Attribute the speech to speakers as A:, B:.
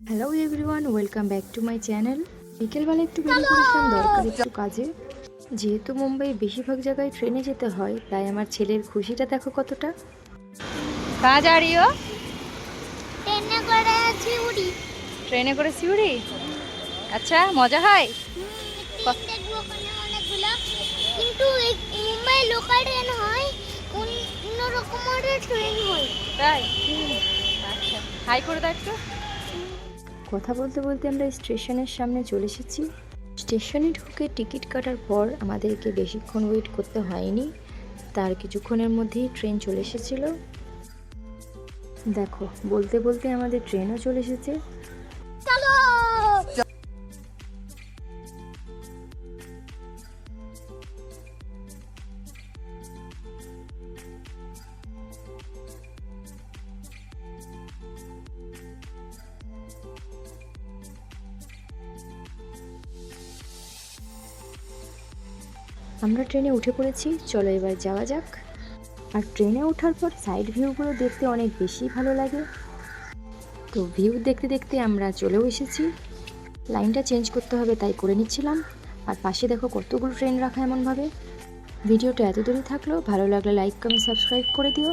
A: Hello everyone welcome back to my channel বিকেলবেলা একটু বেরিয়ে দরকার একটু কাজে। যেহেতু মুম্বাই বেশিরভাগ জায়গায় ট্রেনে যেতে হয় তাই আমার ছেলের খুশিটা দেখো কতটা।
B: কাজ আড়িও
C: ট্রেনে করে সিউড়ি।
B: ট্রেনে করে সিউড়ি? আচ্ছা মজা হয়?
C: কিন্তু মুম্বাই লোকাল ট্রেন হয় অন্য ট্রেন হয়।
B: তাই? আচ্ছা হাই করে দাও একটু।
A: কথা বলতে বলতে আমরা স্টেশনের সামনে চলে এসেছি। স্টেশনে ঢুকে টিকিট কাটার পর আমাদেরকে বেশিক্ষণ ওয়েট করতে হয়নি। তার কিছুক্ষণের মধ্যেই ট্রেন চলে এসেছিল। দেখো, বলতে বলতে আমাদের ট্রেনও চলে এসেছে। আমরা ট্রেনে উঠে পড়েছি, চলো এবার যাওয়া যাক। আর ট্রেনে ওঠার পর সাইড ভিউগুলো দেখতে অনেক বেশি ভালো লাগে। তো ভিউ দেখতে দেখতে আমরা চলেও এসেছি। লাইনটা চেঞ্জ করতে হবে, তাই করে নিচ্ছিলাম। আর পাশে দেখো কতগুলো ট্রেন রাখা এমনভাবে। ভিডিওটা এত দূরই থাকল, ভালো লাগলে লাইক কমেন্ট সাবস্ক্রাইব করে দিও।